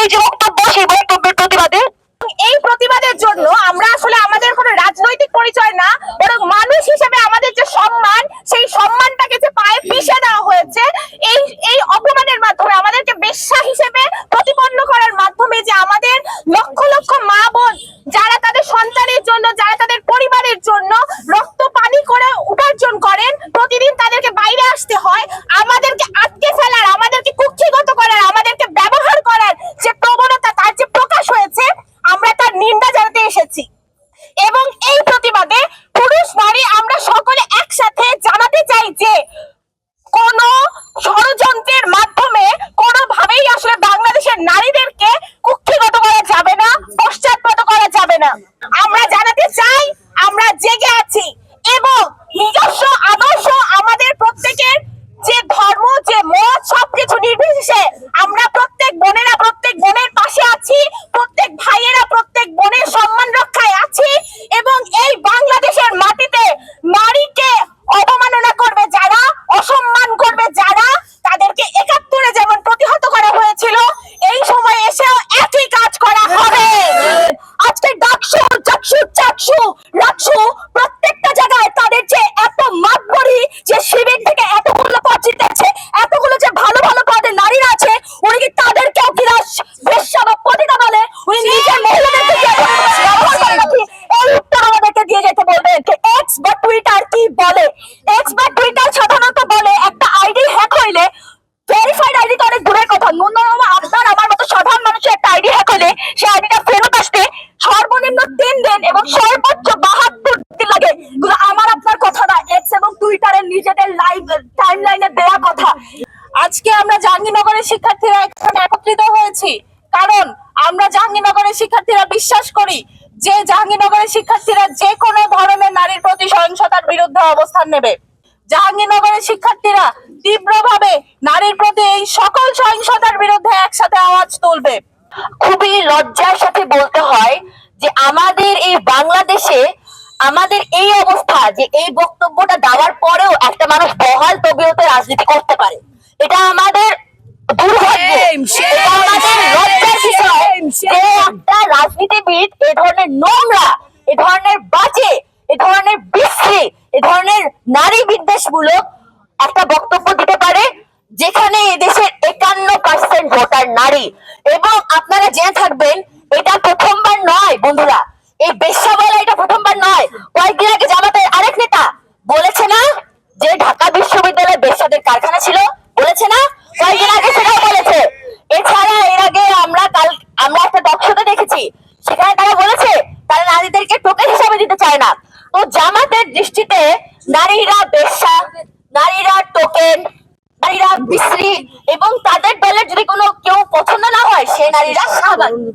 এই যে বক্তব্য, সেই বক্তব্যের প্রতিবাদে? এই প্রতিবাদের জন্য আমরা আসলে আমাদের কোনো রাজনৈতিক পরিচয় না, বরং মানুষ হিসেবে আমাদের যে সম্মান, সেই সম্মানটাকে যে পায়ে পিষে দেওয়া হয়েছে, এই এই অপমানের মাধ্যমে আমাদেরকে বেশ্যা হিসেবে প্রতিপন্ন করার মাধ্যমে যে আমাদের লক্ষ লক্ষ মা বোন, যারা তাদের সন্তানের জন্য, যারা তাদের পরিবারের জন্য জানাতে চাই, আমরা জেগে আছি এবং নিজস্ব আদর্শ আমাদের প্রত্যেকের যে ধর্ম, যে মত সবকিছু নির্বিশেষে আমরা সাতশো চারশো রাখশো প্রত্যেক শিক্ষার্থীরা এখানে একত্রিত হয়েছি। কারণ আমরা জাহাঙ্গীরনগরের শিক্ষার্থীরা বিশ্বাস করি, যে জাহাঙ্গীরনগরের শিক্ষার্থীরা যে কোনো ধরনের নারীর প্রতি সহিংসতার বিরুদ্ধে অবস্থান নেবে। জাহাঙ্গীরনগরের শিক্ষার্থীরা তীব্রভাবে নারীর প্রতি এই সকল সহিংসতার বিরুদ্ধে একসাথে আওয়াজ তুলবে। খুবই লজ্জার সাথে বলতে হয় যে আমাদের এই বাংলাদেশে, আমাদের এই অবস্থা যে এই বক্তব্যটা দেওয়ার পরেও একটা মানুষ বহাল তবিয়তে রাজনীতি করতে পারে। এটা আমাদের রাজনীতিবিদ এ ধরনের নোংরা, এ ধরনের বাজে, এ ধরনের বিশ্রী, এ ধরনের নারী বিদ্বেষমূলক একটা বক্তব্য দিতে পারে, যেখানে এদেশের একান্ন পার্সেন্ট ভোটার নারী। এবং আপনারা জেনে থাকবেন, এটা প্রথমবার নয়, বন্ধুরা। এই বেশ্যা বলা এটা প্রথমবার নয়। কয়েকদিন আগে জামাতের আরেক নেতা বলেছে না যে ঢাকা বিশ্ববিদ্যালয়ে বেশ্যাদের কারখানা ছিল, বলেছে না কয়েকদিন আগে সেটাও বলেছে এছাড়া এর আগে আমরা কাল আমরা একটা ডকশোতে দেখেছি সেখানে তারা বলেছে তারা নারীদেরকে টোকেন হিসাবে দিতে চায় না তো জামাতের নারীরা বেশ্যা, নারীরা টোকেন, নারীরা বিশ্রী এবং তাদের দলের যদি কোনো কেউ পছন্দ না হয় সে নারীরা স্বাভাবিক।